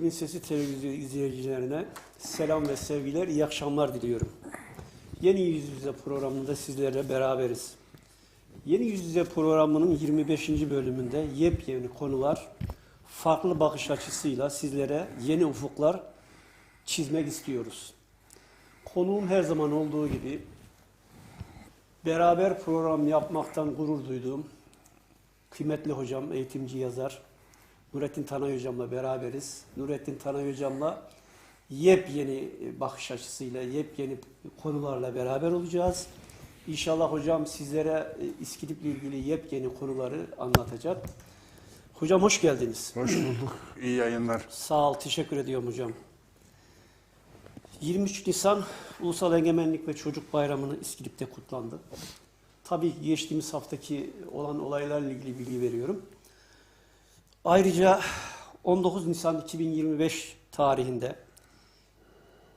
İskil'in Sesi televizyon izleyicilerine selam ve sevgiler, iyi akşamlar diliyorum. Yeni Yüz Yüze programında sizlerle beraberiz. Yeni Yüz Yüze programının 25. bölümünde yepyeni konular, farklı bakış açısıyla sizlere yeni ufuklar çizmek istiyoruz. Konuğum her zaman olduğu gibi beraber program yapmaktan gurur duyduğum kıymetli hocam, eğitimci yazar Nurettin Tanay hocamla beraberiz. Nurettin Tanay hocamla yepyeni bakış açısıyla, yepyeni konularla beraber olacağız. İnşallah hocam sizlere e, İskilip'le ilgili yepyeni konuları anlatacak. Hocam hoş geldiniz. Hoş bulduk. İyi yayınlar. Sağ ol, teşekkür ediyorum hocam. 23 Nisan Ulusal Egemenlik ve Çocuk Bayramı'nı İskilip'te kutlandı. Tabii geçtiğimiz haftaki olan olaylarla ilgili bilgi veriyorum. Ayrıca 19 Nisan 2025 tarihinde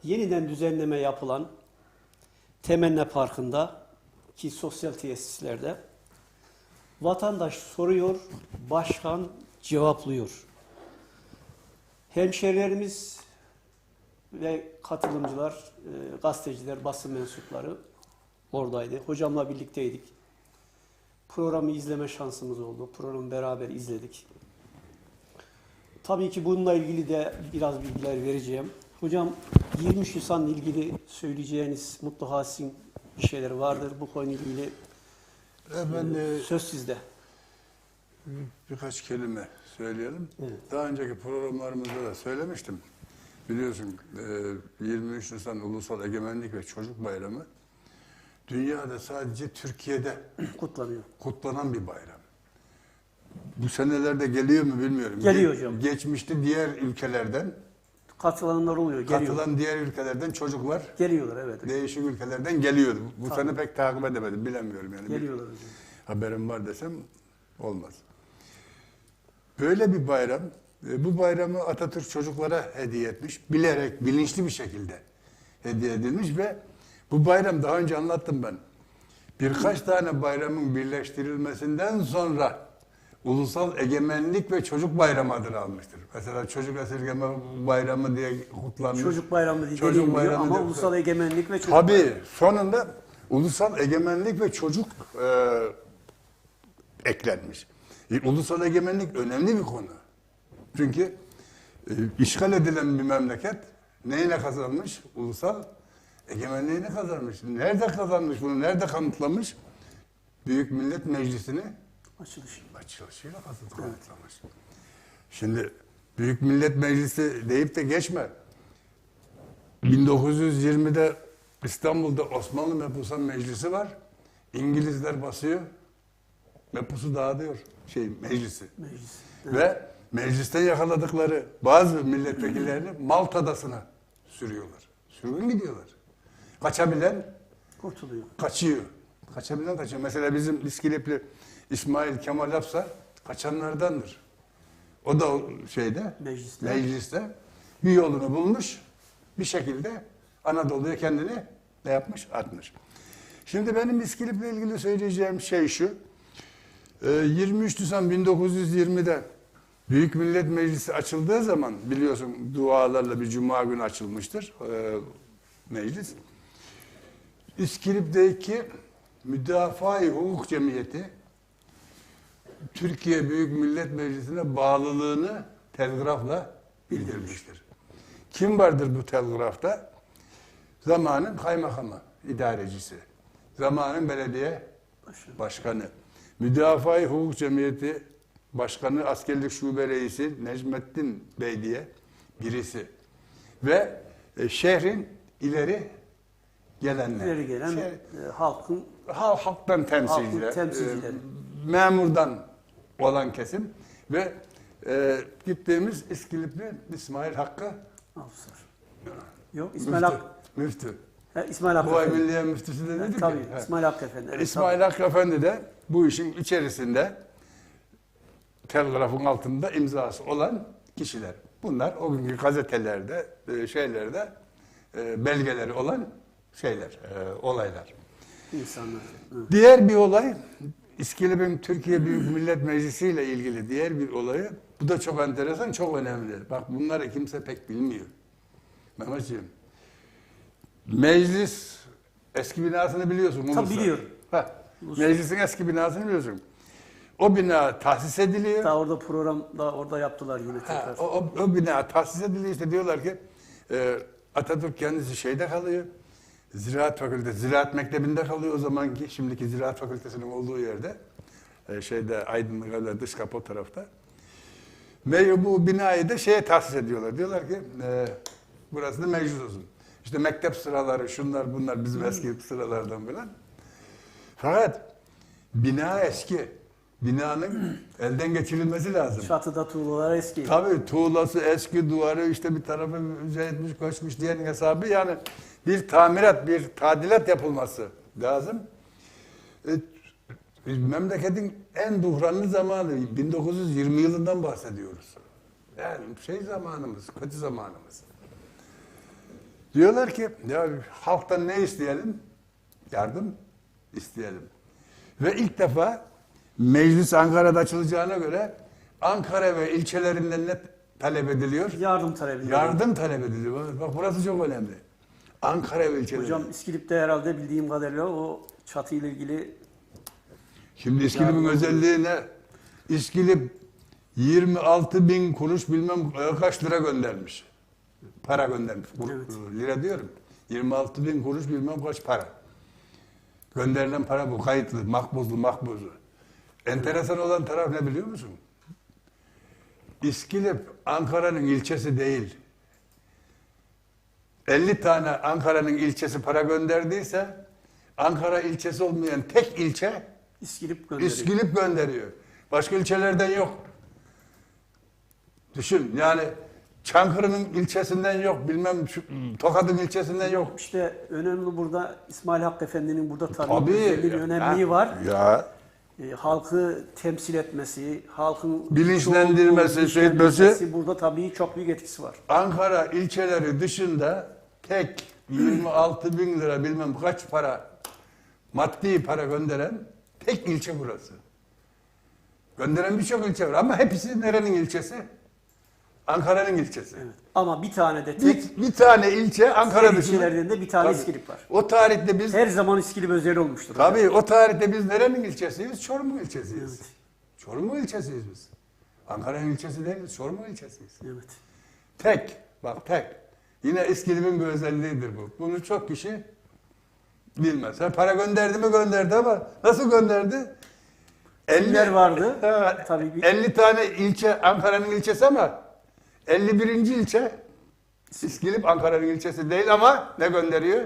yeniden düzenleme yapılan Temenne Parkı'nda ki sosyal tesislerde vatandaş soruyor, başkan cevaplıyor. Hemşerilerimiz ve katılımcılar, e, gazeteciler, basın mensupları oradaydı. Hocamla birlikteydik. Programı izleme şansımız oldu. Programı beraber izledik. Tabii ki bununla ilgili de biraz bilgiler vereceğim. Hocam 23 Nisan'la ilgili söyleyeceğiniz mutlaka sizin bir şeyler vardır. Bu konuyla ilgili Ben e, söz sizde. birkaç kelime söyleyelim. Evet. Daha önceki programlarımızda da söylemiştim. Biliyorsun e, 23 Nisan Ulusal Egemenlik ve Çocuk Bayramı dünyada sadece Türkiye'de Kutlanıyor. kutlanan bir bayram. Bu senelerde geliyor mu bilmiyorum. Geliyor Ge- hocam. Geçmişte diğer ülkelerden, Katılanlar oluyor, geliyor. katılan diğer ülkelerden çocuklar Geliyorlar evet. değişik ülkelerden geliyordu. Bu Tabii. sene pek takip edemedim, bilemiyorum yani. Geliyorlar hocam. haberim var desem olmaz. Böyle bir bayram, e, bu bayramı Atatürk çocuklara hediye etmiş. Bilerek, bilinçli bir şekilde hediye edilmiş ve bu bayram daha önce anlattım ben. Birkaç tane bayramın birleştirilmesinden sonra Ulusal Egemenlik ve Çocuk Bayramı adını almıştır. Mesela Çocuk Esirgeme Bayramı diye kutlanmış. Çocuk bayramı diye Çocuk bayramı ama diye- ulusal egemenlik ve çocuk Tabii sonunda ulusal egemenlik ve çocuk e, eklenmiş. E, ulusal egemenlik önemli bir konu. Çünkü e, işgal edilen bir memleket neyle kazanmış? Ulusal egemenliğini kazanmış. Nerede kazanmış bunu? Nerede kanıtlamış? Büyük Millet Meclisi'ni açılışı. açılışıyla kanıtlamış. Şimdi Büyük Millet Meclisi deyip de geçme. 1920'de İstanbul'da Osmanlı Mebusan Meclisi var. İngilizler basıyor. Mepusu dağıtıyor şey meclisi. Meclis. Ve meclisten yakaladıkları bazı milletvekillerini Malta Adası'na sürüyorlar. Sürgün gidiyorlar. Kaçabilen Kurtuluyor. kaçıyor. Kaçabilen kaçıyor. Mesela bizim İskilipli İsmail Kemal Hapsa kaçanlardandır. O da şeyde Mecliste. mecliste bir yolunu bulmuş. Bir şekilde Anadolu'ya kendini ne yapmış? Atmış. Şimdi benim İskilip'le ilgili söyleyeceğim şey şu. Ee, 23 Nisan 1920'de Büyük Millet Meclisi açıldığı zaman biliyorsun dualarla bir cuma günü açılmıştır e, meclis. İskilip'teki Müdafaa-i Hukuk Cemiyeti Türkiye Büyük Millet Meclisi'ne bağlılığını telgrafla bildirmiştir. Kim vardır bu telgrafta? Zamanın kaymakamı, idarecisi. Zamanın belediye Başkanı. Müdafaa-i Hukuk Cemiyeti Başkanı Askerlik Şube Reisi Necmettin Bey diye birisi. Ve e, şehrin ileri gelenler. İleri gelen Şey- e, halkın Hal- halktan temsilciler, Halkın temsilcileri. e, memurdan olan kesim ve e, gittiğimiz İskilipli İsmail Hakkı Afsar. Yok İsmail müftü. Hak. müftü. He, İsmail Hakkı Bu ay Efendi. Milliye müftüsü de dedik Tabii ya. İsmail Hakkı Efendi. Evet, İsmail Hakkı Efendi de bu işin içerisinde telgrafın altında imzası olan kişiler. Bunlar o günkü gazetelerde, e, şeylerde e, belgeleri olan şeyler, e, olaylar. tabii. İnsanlar. Hı. Diğer bir olay İskilip'in Türkiye Büyük Millet Meclisi ile ilgili diğer bir olayı, bu da çok enteresan, çok önemli. Bak bunları kimse pek bilmiyor. Mehmetciğim, meclis eski binasını biliyorsun. Tabii Ulus'ta. biliyorum. Ha, meclisin eski binasını biliyorsun. O bina tahsis ediliyor. Daha orada programda orada yaptılar yine Ha, tekrar. o, o, o bina tahsis ediliyor işte diyorlar ki e, Atatürk kendisi şeyde kalıyor. Ziraat Fakültesi, Ziraat Mektebi'nde kalıyor o zamanki, şimdiki Ziraat Fakültesi'nin olduğu yerde. E, şeyde Aydınlık Evler dış kapı tarafta. Ve bu binayı da şeye tahsis ediyorlar. Diyorlar ki e, burası da meclis olsun. İşte mektep sıraları, şunlar bunlar bizim eski sıralardan falan. Fakat bina eski. Binanın elden geçirilmesi lazım. Çatıda tuğlalar eski. Tabii tuğlası eski duvarı işte bir tarafı yüze etmiş koşmuş diğer hesabı yani bir tamirat bir tadilat yapılması lazım. E, memleketin en buhranlı zamanı 1920 yılından bahsediyoruz. Yani şey zamanımız, kötü zamanımız. Diyorlar ki ya halktan ne isteyelim? Yardım isteyelim. Ve ilk defa meclis Ankara'da açılacağına göre Ankara ve ilçelerinden ne talep ediliyor? Yardım talebi. Yardım talep ediliyor. Bak burası çok önemli. Ankara ilçeleri. Hocam İskilip'te herhalde bildiğim kadarıyla o çatı ile ilgili Şimdi İskilip'in özelliği ne? İskilip 26 bin kuruş bilmem e, kaç lira göndermiş. Para göndermiş. Kur- Evet. Lira diyorum. 26 bin kuruş bilmem kaç para. Gönderilen para bu. Kayıtlı, makbuzlu, makbuzlu. Enteresan olan taraf ne biliyor musun? İskilip Ankara'nın ilçesi değil. 50 tane Ankara'nın ilçesi para gönderdiyse Ankara ilçesi olmayan tek ilçe İskilip gönderiyor. İskilip gönderiyor. Başka ilçelerden yok. Düşün yani Çankırı'nın ilçesinden yok, bilmem şu, Tokat'ın ilçesinden yok. İşte önemli burada İsmail Hakkı Efendi'nin burada bir önemliği Ha, var. Ya E, halkı temsil etmesi, halkın Bilinçlendirmesi, çoğunluğu şey etmesi. bilinçlendirmesi burada tabii çok büyük etkisi var. Ankara ilçeleri dışında tek 26 bin lira bilmem kaç para maddi para gönderen tek ilçe burası. Gönderen birçok ilçe var ama hepsi nerenin ilçesi? Ankara'nın ilçesi. Evet. Ama bir tane de tek Bir, bir tane ilçe Ankara dışında. ilçelerden de bir tane Tabii. İskilip var. O tarihte biz Her zaman İskilip özel olmuştur. hocam. tabii o tarihte biz nerenin ilçesiyiz? Çorum ilçesiyiz. Evet. Çorum ilçesiyiz biz. Ankara'nın ilçesi değiliz, Çorum ilçesiyiz. Evet. Tek, bak tek. Yine İskilip'in bir özelliğidir bu. Bunu çok kişi bilmez. Ha, para gönderdi mi gönderdi ama nasıl gönderdi? Kimler vardı? Evet. Tabii bir- 50 tane ilçe Ankara'nın ilçesi ama 51. ilçe İskilip Ankara'nın ilçesi değil ama ne gönderiyor?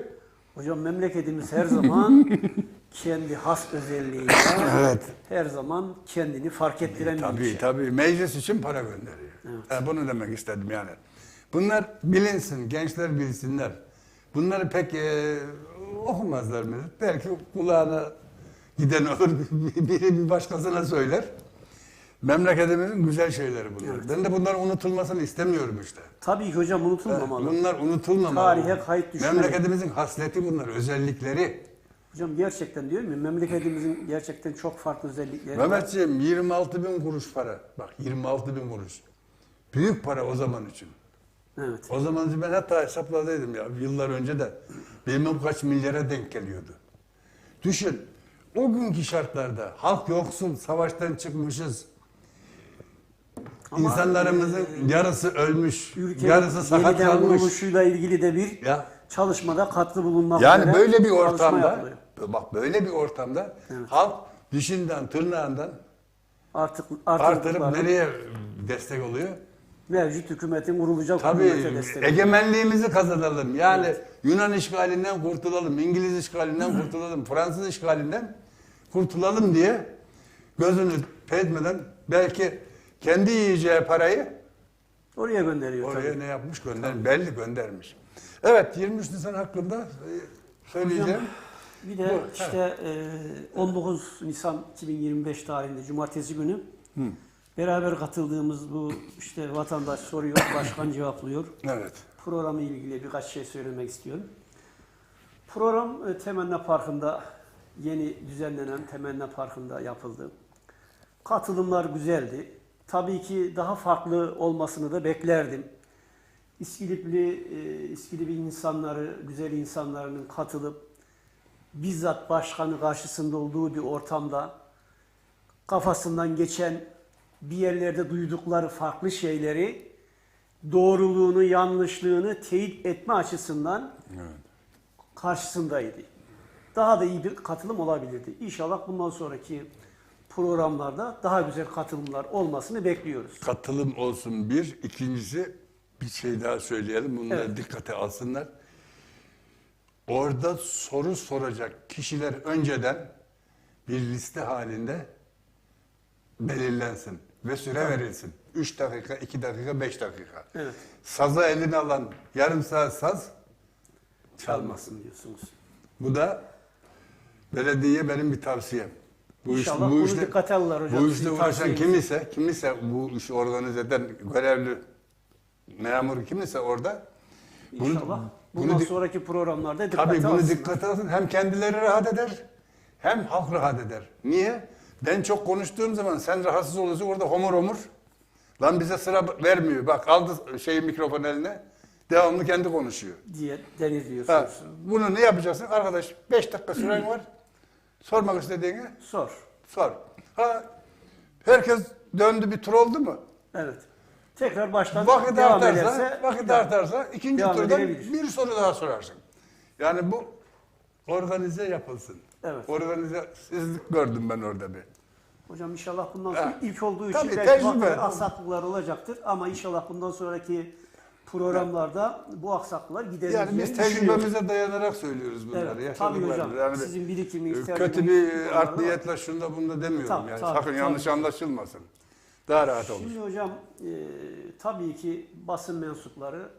Hocam memleketimiz her zaman kendi has özelliğiyle Evet. her zaman kendini fark ettiren bir Tabii ilçe. tabii meclis için para gönderiyor. Ha, bunu demek istedim yani. Bunlar bilinsin, gençler bilsinler. Bunları pek e, okumazlar mı? Belki kulağına giden olur, biri bir başkasına söyler. Memleketimizin güzel şeyleri bunlar. Ben de bunların unutulmasını istemiyorum işte. Tabii ki hocam unutulmamalı. Bunlar unutulmamalı. Tarihe kayıt düşmeli. Memleketimizin hasleti bunlar, özellikleri. Hocam gerçekten diyorum ya memleketimizin gerçekten çok farklı özellikleri var. Mehmetciğim 26 bin kuruş para. Bak 26 bin kuruş. Büyük para o zaman için. Evet. O zaman ben hatta hesapladıydım ya yıllar önce de bilmem kaç milyara denk geliyordu. Düşün o günkü şartlarda halk yoksul, savaştan çıkmışız. Ama, İnsanlarımızın yarısı ölmüş, yarısı sakat yeniden kalmış. kuruluşuyla ilgili de bir Ya. çalışmada katkı bulunmak Yani üzere böyle bir çalışma ortamda, yapılıyor. bak böyle bir ortamda halk dişinden, tırnağından Artık artırıp artık nereye destek oluyor? mevcut hükümetin kurulacak Tabii hükümete destek. egemenliğimizi kazanalım. Yani Yunan işgalinden kurtulalım, İngiliz işgalinden kurtulalım, Fransız işgalinden kurtulalım diye gözünü etmeden belki kendi yiyeceği parayı Oraya gönderiyor oraya tabii. ne yapmış gönder belli göndermiş. Evet 23 Nisan hakkında e, söyleyeceğim. Bir de Bu, işte e, 19 Nisan 2025 tarihinde Cumartesi günü beraber katıldığımız bu işte vatandaş soruyor, başkan cevaplıyor. Evet. Programı ilgili birkaç şey söylemek istiyorum. Program e, Temenni Parkı'nda yeni düzenlenen Temenni Parkı'nda yapıldı. Katılımlar güzeldi. Tabii ki daha farklı olmasını da beklerdim. İskilipli, e, İskilipli insanları, güzel insanların katılıp bizzat başkanı karşısında olduğu bir ortamda kafasından geçen bir yerlerde duydukları farklı şeyleri doğruluğunu, yanlışlığını teyit etme açısından Evet. karşısındaydı. Daha da iyi bir katılım olabilirdi. İnşallah bundan sonraki programlarda daha güzel katılımlar olmasını bekliyoruz. Katılım olsun bir. İkincisi bir şey daha söyleyelim. Bunları Evet. dikkate alsınlar. Orada soru soracak kişiler önceden bir liste halinde belirlensin ve süre verilsin. 3 dakika, 2 dakika, 5 dakika. Evet. Saza eline alan yarım saat saz çalmasın. Çalmasın diyorsunuz. Bu da belediye benim bir tavsiyem. Bu iş- İnşallah bu bunu işte- dikkate alırlar hocam. Bu işte uğraşan kim ise, kim ise bu işi organize eden görevli memur kim ise orada bunu- İnşallah bunu bundan di- sonraki programlarda dikkate tabii bunu alsınlar. dikkate alsın. Hem kendileri rahat eder hem halk rahat eder. Niye? Ben çok konuştuğum zaman sen rahatsız olursun orada homur homur. Lan bize sıra vermiyor. Bak aldı şeyi mikrofon eline. Devamlı kendi konuşuyor. diye denir Ha, bunu ne yapacaksın? Arkadaş 5 dakika süren var. Sormak istediğini Sor. sor. Ha, herkes döndü bir tur oldu mu? Evet. Tekrar baştan Vakit devam artarsa, ederse vakit devam. artarsa ikinci devam turdan bir soru daha sorarsın. Yani bu organize yapılsın. Evet. Organizesizlik gördüm ben orada bir. Hocam inşallah bundan sonra Ha. ilk olduğu için Tabii, belki tecrübe. aksaklıklar olacaktır ama inşallah bundan sonraki programlarda bu aksaklıklar giderileceğini Yani biz tecrübemize dayanarak söylüyoruz bunları. Evet, tabii hocam. Yani Sizin birikiminiz, kötü tecrübeniz bir art konularda niyetle şunda bunda demiyorum Tabii, yani. tabii, Sakın tabii. yanlış anlaşılmasın. Daha rahat olur. Şimdi hocam e, tabii ki basın mensupları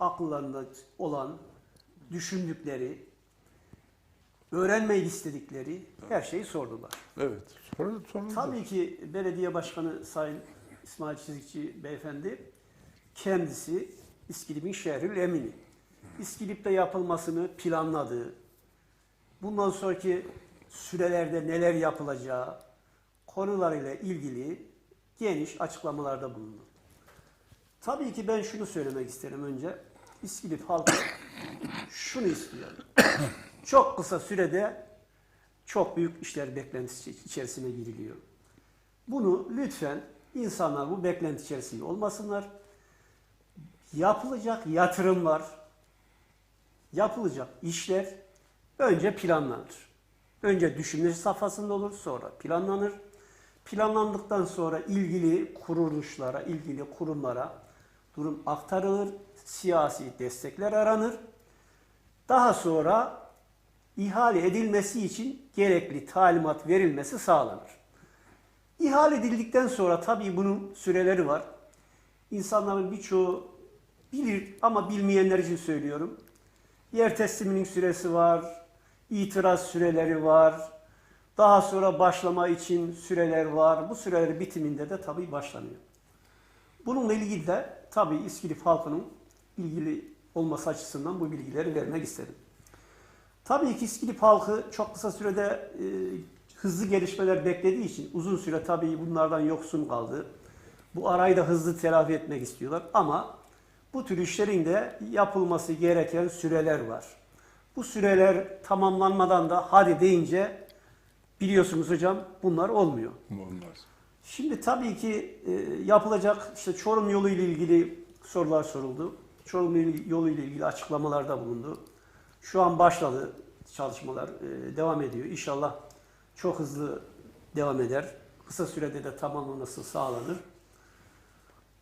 akıllarında olan düşündükleri, öğrenmeyi istedikleri her şeyi sordular. Evet. Sorun, sorun Tabii ki belediye başkanı Sayın İsmail Çizikçi beyefendi kendisi İskilip'in şehrül emini. İskilip'te yapılmasını planladığı, bundan sonraki sürelerde neler yapılacağı konularıyla ilgili geniş açıklamalarda bulundu. Tabii ki ben şunu söylemek isterim önce. İskilip halkı şunu istiyor. Çok kısa sürede çok büyük işler beklentisi içerisine giriliyor. Bunu lütfen insanlar bu beklenti içerisinde olmasınlar. Yapılacak yatırımlar, yapılacak işler önce planlanır. Önce düşünme safhasında olur, sonra planlanır. Planlandıktan sonra ilgili kuruluşlara, ilgili kurumlara durum aktarılır, siyasi destekler aranır. Daha sonra ihale edilmesi için gerekli talimat verilmesi sağlanır. İhale edildikten sonra tabii bunun süreleri var. İnsanların birçoğu bilir ama bilmeyenler için söylüyorum. Yer tesliminin süresi var, itiraz süreleri var, daha sonra başlama için süreler var. Bu süreler bitiminde de tabii başlanıyor. Bununla ilgili de tabii İskilip halkının ilgili olması açısından bu bilgileri vermek istedim. Tabii ki İskilip halkı çok kısa sürede e, hızlı gelişmeler beklediği için uzun süre tabii bunlardan yoksun kaldı. Bu arayı da hızlı telafi etmek istiyorlar ama bu tür işlerin de yapılması gereken süreler var. Bu süreler tamamlanmadan da hadi deyince biliyorsunuz hocam bunlar olmuyor. Olmaz. Şimdi tabii ki e, yapılacak işte Çorum yolu ile ilgili sorular soruldu. Çorum yolu ile ilgili açıklamalarda bulundu. Şu an başladı çalışmalar, e, devam ediyor. İnşallah çok hızlı devam eder. Kısa sürede de tamamlanması sağlanır.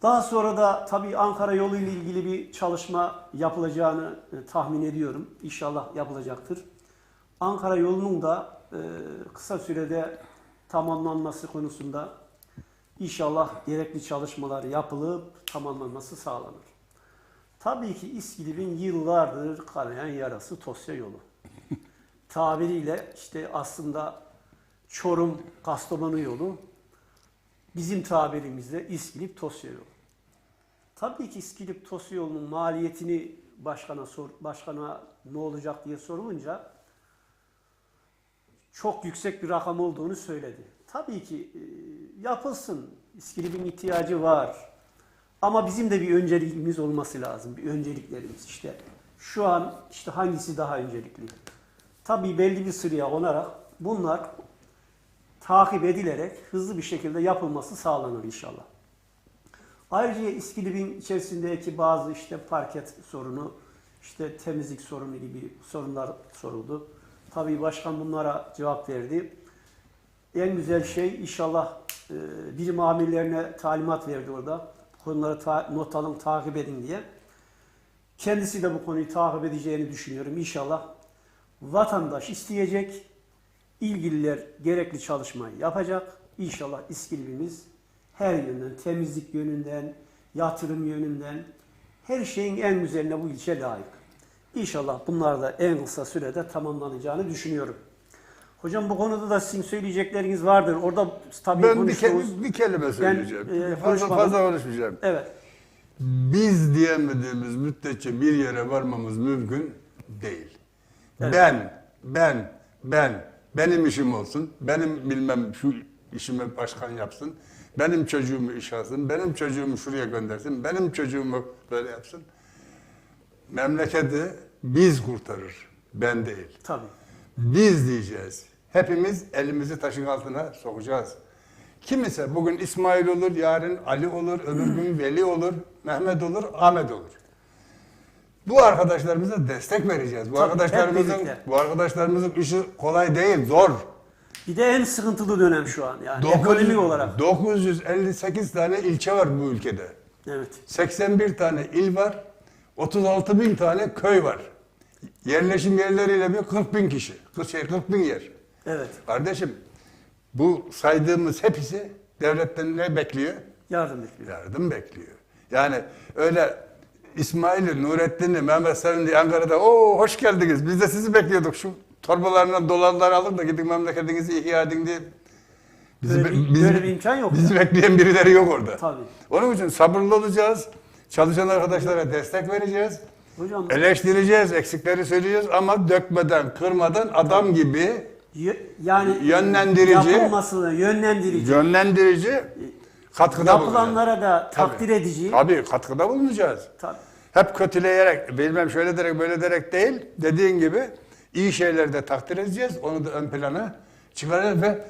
Daha sonra da tabii Ankara yolu ile ilgili bir çalışma yapılacağını e, tahmin ediyorum. İnşallah yapılacaktır. Ankara yolunun da e, kısa sürede tamamlanması konusunda inşallah gerekli çalışmalar yapılıp tamamlanması sağlanır. Tabii ki İskilip'in yıllardır kanayan yarası Tosya yolu. Tabiriyle işte aslında Çorum Kastamonu yolu bizim tabirimizde İskilip Tosya yolu. Tabii ki İskilip Tosya yolunun maliyetini başkana sor, başkana ne olacak diye sorulunca çok yüksek bir rakam olduğunu söyledi. Tabii ki e, yapılsın. İskilip'in ihtiyacı var. Ama bizim de bir önceliğimiz olması lazım. Bir önceliklerimiz işte. Şu an işte hangisi daha öncelikli? Tabii belli bir sıraya onarak bunlar takip edilerek hızlı bir şekilde yapılması sağlanır inşallah. Ayrıca İskilip'in içerisindeki bazı işte parket sorunu, işte temizlik sorunu gibi sorunlar soruldu. Tabii başkan bunlara cevap verdi. En güzel şey inşallah e, birim amirlerine talimat verdi orada. Bu konuları ta- not alın, takip edin diye. Kendisi de bu konuyu takip edeceğini düşünüyorum. İnşallah vatandaş isteyecek, ilgililer gerekli çalışmayı yapacak. İnşallah İskilip'imiz her yönden, temizlik yönünden, yatırım yönünden her şeyin en güzeline bu ilçe layık. İnşallah bunlar da en kısa sürede tamamlanacağını düşünüyorum. Hocam bu konuda da sizin söyleyecekleriniz vardır. Orada tabii Ben bir, ke- bir kelime söyleyeceğim. e, fazla, fazla konuşmayacağım. Evet, Biz diyemediğimiz müddetçe bir yere varmamız mümkün değil. Evet. Ben, ben, ben, benim işim olsun, benim bilmem şu işimi başkan yapsın, benim çocuğumu iş alsın, benim çocuğumu şuraya göndersin, benim çocuğumu böyle yapsın. Memleketi biz kurtarır, ben değil. tabii. Biz diyeceğiz. Hepimiz elimizi taşın altına sokacağız. Kim ise bugün İsmail olur, yarın Ali olur, öbür gün Veli olur, Mehmet olur, Ahmet olur. Bu arkadaşlarımıza destek vereceğiz. Bu Tabii, arkadaşlarımızın bu arkadaşlarımızın işi kolay değil, zor. Bir de en sıkıntılı dönem şu an yani ekonomik olarak. 958 tane ilçe var bu ülkede. Evet. 81 tane il var. 36 bin tane köy var. Yerleşim yerleriyle bir 40 bin kişi. 40, şey, 40 bin yer. Evet. Kardeşim bu saydığımız hepsi devletten ne bekliyor? Yardım bekliyor. Yardım bekliyor. Yani öyle İsmail'i, Nurettin'i, Mehmet Sevin'i Ankara'da o hoş geldiniz. Biz de sizi bekliyorduk. Şu torbalarına dolarlar alın da gidin memleketinizi ihya edin diye. Bizi, Böyle bir- bizi- böyle bir imkan yok Bizi ya. bekleyen birileri yok orada. Tabii. Onun için sabırlı olacağız. Çalışan arkadaşlara destek vereceğiz. Hocam Eleştireceğiz, eksikleri söyleyeceğiz ama dökmeden, kırmadan adam gibi yani Yönlendirici. yapılmasını yönlendirici, yönlendirici katkıda bulunacağız. yapılanlara da takdir Tabii. edici. Tabii katkıda bulunacağız. Tabii. Hep kötüleyerek, bilmem şöyle derek böyle derek değil, dediğin gibi iyi şeyleri de takdir edeceğiz. Onu da ön plana çıkaracağız ve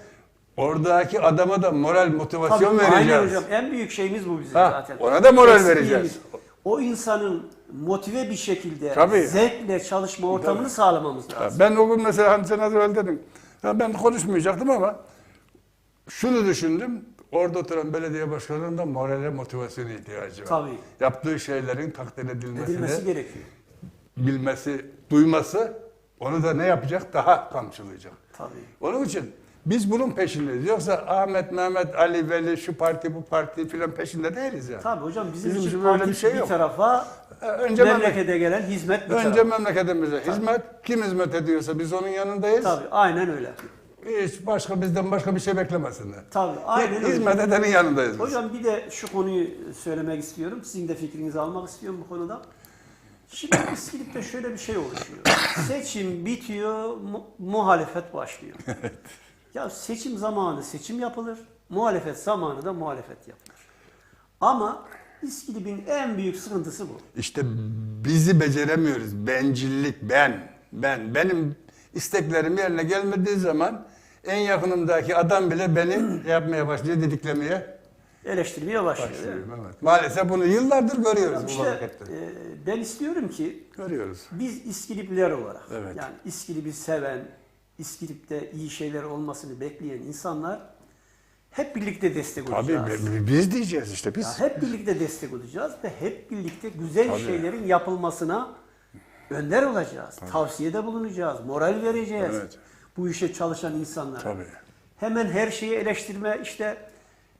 oradaki adama da moral, motivasyon Tabii, vereceğiz. Aynen hocam. En büyük şeyimiz bu bizim Ha, zaten. ona da moral Eksikliğimiz. vereceğiz. O insanın motive bir şekilde Tabii. zevkle çalışma ortamını sağlamamız Ya lazım. Ben o gün mesela hani sen az evvel dedin. Ya ben konuşmayacaktım ama şunu düşündüm. Orada oturan belediye başkanının da morale motivasyona ihtiyacı var. Tabii. Yaptığı şeylerin takdir edilmesini Edilmesi gerekiyor. bilmesi, duyması onu da ne yapacak? Daha kamçılayacak. Tabii. Onun için biz bunun peşindeyiz. Yoksa Ahmet, Mehmet, Ali, Veli, şu parti, bu parti filan peşinde değiliz yani. Tabii hocam bizim, Bizim için böyle bir şey bir yok. tarafa Ee, Önce, memleket, memlekete gelen hizmet bir önce tarafa. memleketimize hizmet. Kim hizmet ediyorsa biz onun yanındayız. Tabii aynen öyle. Hiç başka bizden başka bir şey beklemesinler. Tabii aynen öyle. Hizmet edenin yanındayız biz. Hocam bir de şu konuyu söylemek istiyorum. Sizin de fikrinizi almak istiyorum bu konuda. Şimdi İskilip'te şöyle bir şey oluşuyor. Seçim bitiyor, mu- muhalefet başlıyor. Ya seçim zamanı seçim yapılır, muhalefet zamanı da muhalefet yapılır. Ama İskilip'in en büyük sıkıntısı bu. İşte bizi beceremiyoruz. Bencillik, ben, ben. Benim isteklerim yerine gelmediği zaman en yakınımdaki adam bile beni yapmaya başlıyor, didiklemeye Eleştirmeye başlıyor. başlıyor. Evet. Maalesef bunu yıllardır görüyoruz Hocam bu memlekette. e, ben istiyorum ki Görüyoruz. Biz İskilipliler olarak Evet. yani İskilip'i seven, İskilip'te iyi şeyler olmasını bekleyen insanlar hep birlikte destek Tabii olacağız. bi- biz diyeceğiz işte Ya biz. hep birlikte destek olacağız ve hep birlikte güzel Tabii. şeylerin yapılmasına önder olacağız. Tavsiyede bulunacağız, moral vereceğiz. Evet. Bu işe çalışan insanlara. Tabii. Hemen her şeyi eleştirme işte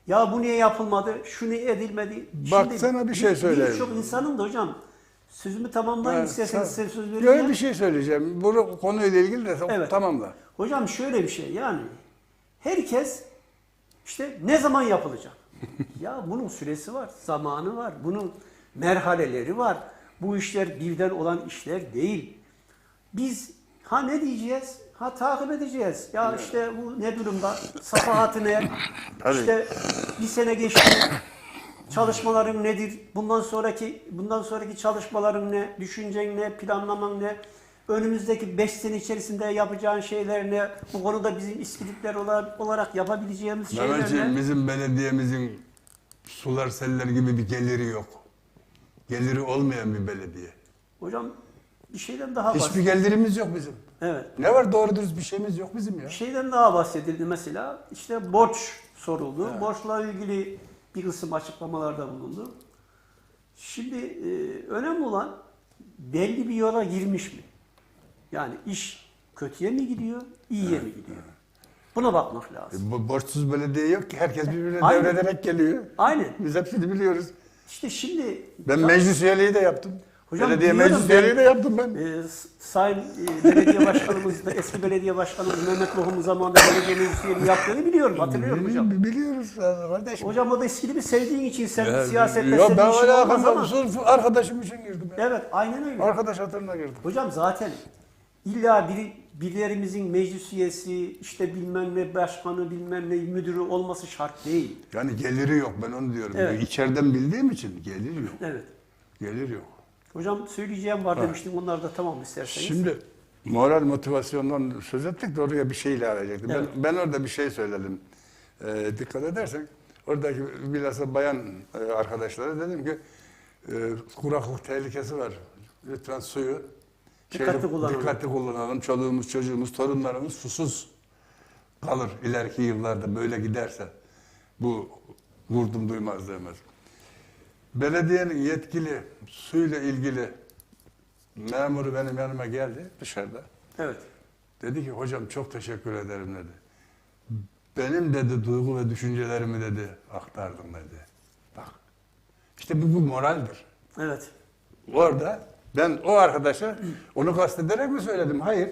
ya bu niye yapılmadı, şu niye edilmedi. Bak sana bir şey söyleyeyim. Birçok insanın da hocam sözümü tamamlayın Evet, isterseniz size söz vereyim. Böyle bir şey söyleyeceğim. Bu konuyla ilgili de Evet. tamamla. Hocam şöyle bir şey yani herkes işte ne zaman yapılacak? ya bunun süresi var, zamanı var, bunun merhaleleri var. Bu işler birden olan işler değil. Biz ha ne diyeceğiz? Ha takip edeceğiz. Ya işte bu ne durumda? Safahatı ne? İşte bir sene geçti. Çalışmaların nedir? Bundan sonraki bundan sonraki çalışmaların ne? Düşüncen ne? Planlaman ne? Önümüzdeki 5 sene içerisinde yapacağın şeyler ne? Bu konuda bizim iskilipler olarak, yapabileceğimiz şeyler Mehmetciğim ne? bizim belediyemizin sular seller gibi bir geliri yok. Geliri olmayan bir belediye. Hocam bir şeyden daha Hiçbir bahsedildi. gelirimiz yok bizim. Evet. Ne var doğru dürüst bir şeyimiz yok bizim ya. Bir şeyden daha bahsedildi mesela. İşte borç soruldu. Borçla ilgili bir kısım açıklamalarda bulundu. Şimdi e, önemli olan belli bir yola girmiş mi? Yani iş kötüye mi gidiyor, iyiye mi gidiyor? Buna bakmak lazım. E, borçsuz belediye yok ki. Herkes birbirine Aynen. devrederek geliyor. Aynen. Biz hepsini biliyoruz. İşte şimdi Ben meclis üyeliği de yaptım. Hocam belediye biliyorum meclis ben- üyeliği de yaptım ben. e, Sayın e, Belediye Başkanımız da eski belediye başkanımız Mehmet Lohum zamanında belediye meclis üyeliği yaptığını biliyorum. Hatırlıyorum hocam. Bi- Biliyoruz kardeşim. Hocam o da eskili bir sevdiğin için sen Ya, siyasette ya senin ben işin olmaz ama. arkadaşım, sırf arkadaşım için girdim. Ya. Evet aynen öyle. Arkadaş hatırına girdim. Hocam zaten illa biri, birilerimizin meclis üyesi, işte bilmem ne başkanı, bilmem ne müdürü olması şart değil. Yani geliri yok ben onu diyorum. Evet. İçeriden bildiğim için gelir yok. Evet. Gelir yok. Hocam söyleyeceğim var demiştim. Onlar da tamam isterseniz. Şimdi moral motivasyondan söz ettik de oraya bir şey ilave edecektim. Evet. Ben, ben orada bir şey söyledim. Ee, dikkat edersen oradaki bilhassa bayan e, arkadaşlara dedim ki e, kuraklık tehlikesi var. Lütfen suyu Dikkatli kullanalım. dikkatli kullanalım. Çoluğumuz, çocuğumuz, torunlarımız susuz kalır ileriki yıllarda böyle giderse. Bu vurdum duymaz demez. Belediyenin yetkili suyla ilgili memuru benim yanıma geldi dışarıda. Evet. Dedi ki hocam çok teşekkür ederim dedi. Benim dedi duygu ve düşüncelerimi dedi aktardım dedi. Bak işte bu, bu moraldir. Evet. Orada ben o arkadaşa onu kastederek mi söyledim? Hayır.